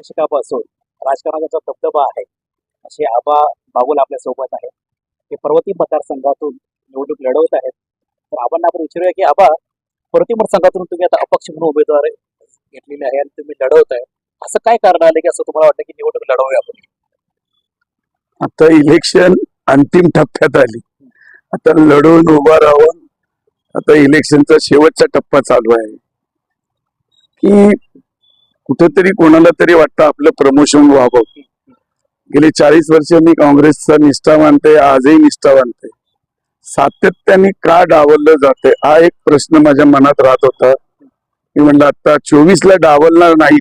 दशकापासून राजकारणाचा दबदबा आहे असे आबा बागुल आपल्यासोबत आहेत. ते पर्वती मतदारसंघातून निवडणूक लढवत आहेत. तर आबांना आपण विचारूया की आबा पर्वती मतदारसंघातून तुम्ही आता अपक्ष म्हणून उमेदवार घेतलेले आहे आणि तुम्ही लढवत आहे असं काय कारण आलं की असं तुम्हाला वाटतं की निवडणूक लढवूया आपण? आता इलेक्शन अंतिम टप्प्यात आली. आता लढून उभा राहून आता इलेक्शनचा शेवटचा टप्पा चालू आहे. की कुठेतरी कोणाला तरी वाटतं आपलं प्रमोशन व्हावं. गेली चाळीस वर्ष मी काँग्रेसचा निष्ठा मानते आजही निष्ठा मानते. सातत्याने का डावललं जाते? हा एक प्रश्न माझ्या मनात राहत होता. मी म्हणलं आता चोवीस ला डावलणार नाहीत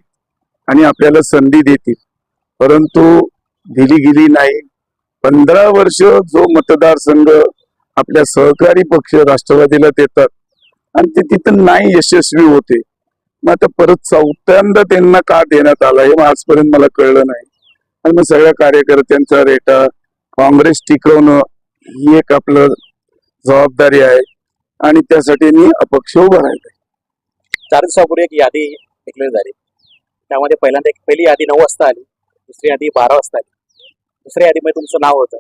आणि आपल्याला संधी देतील. परंतु दिली गेली नाही. पंधरा वर्ष जो मतदारसंघ आपल्या सहकारी पक्ष राष्ट्रवादीला देतात आणि ते तिथं नाही यशस्वी होते. मग आता परत चौथ्यांदा त्यांना का देण्यात आला हे आजपर्यंत मला कळलं नाही. आणि मग सगळ्या कार्यकर्त्यांचा रेटा काँग्रेस टिकवणं ही एक आपलं जबाबदारी आहे. आणि त्यासाठी मी अपक्ष उभा राहिलो चार दिवसापूर्वी एक यादी डिक्लेअर झाली. त्यामध्ये पहिल्यांदा एक पहिली यादी नऊ वाजता आली दुसरी यादी बारा वाजता आली. दुसऱ्या यादीमध्ये तुमचं नाव होतं.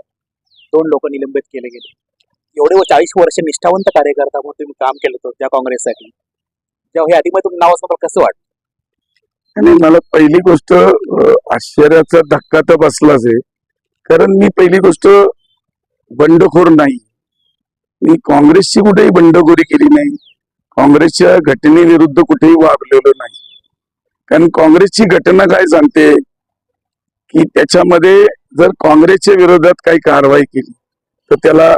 दोन लोक निलंबित केले गेले. एवढे चाळीस वर्ष निष्ठावंत कार्यकर्ता म्हणून तुम्ही काम केलं होतं त्या काँग्रेससाठी. जेव्हा यादीमध्ये तुम्ही नाव असतं कसं वाटतं आणि मला पहिली गोष्ट आश्चर्याचा धक्का तर बसलाच आहे. कारण मी पहिली गोष्ट बंडखोर नाही. मी काँग्रेसची कुठेही बंडखोरी केली नाही. काँग्रेसच्या घटनेविरुद्ध कुठेही वागलेलो नाही. कारण काँग्रेसची घटना काय सांगते की त्याच्यामध्ये जर काँग्रेसच्या विरोधात काही कारवाई केली तर त्याला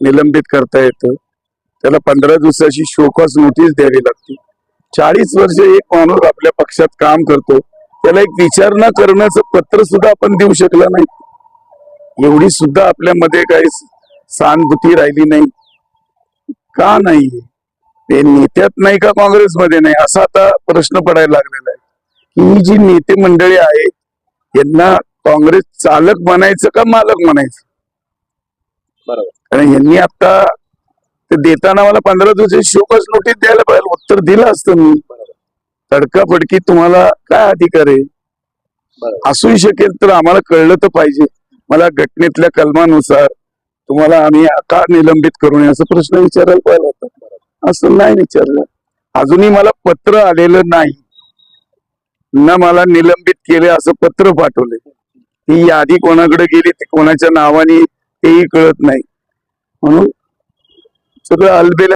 निलंबित करता येतं. त्याला पंधरा दिवसाची शोकॉस नोटीस द्यावी लागते. चाळीस वर्ष एक माणूस आपल्या पक्षात काम करतो. त्याला एक विचारणा करण्याचं पत्र सुद्धा आपण देऊ शकला नाही. एवढी सुद्धा आपल्यामध्ये काही सहानुभूती राहिली नाही. का नाही? ते नेत्यात नाही का काँग्रेसमध्ये नाही? असा आता प्रश्न पडायला लागलेला आहे. की ही जी नेते मंडळी आहेत यांना काँग्रेस चालक म्हणायचं का मालक म्हणायचं? बरोबर. कारण यांनी आता ते देताना मला पंधरा दिवसाची शोकस नोटीस द्यायला पाहिजे. उत्तर दिलं असतं मी. तडकाफडकी तुम्हाला काय अधिकार आहे? असूही शकेल तर आम्हाला कळलं तर पाहिजे. मला घटनेतल्या कलमानुसार तुम्हाला आम्ही का निलंबित करू नये असं प्रश्न विचारायला पाहिजे होता. असं नाही विचारलं. अजूनही मला पत्र आलेलं नाही. न मला निलंबित केले असं पत्र पाठवले. ही यादी कोणाकडे गेली ती कोणाच्या नावाने तेही कळत नाही. म्हणून सगळं अलबेल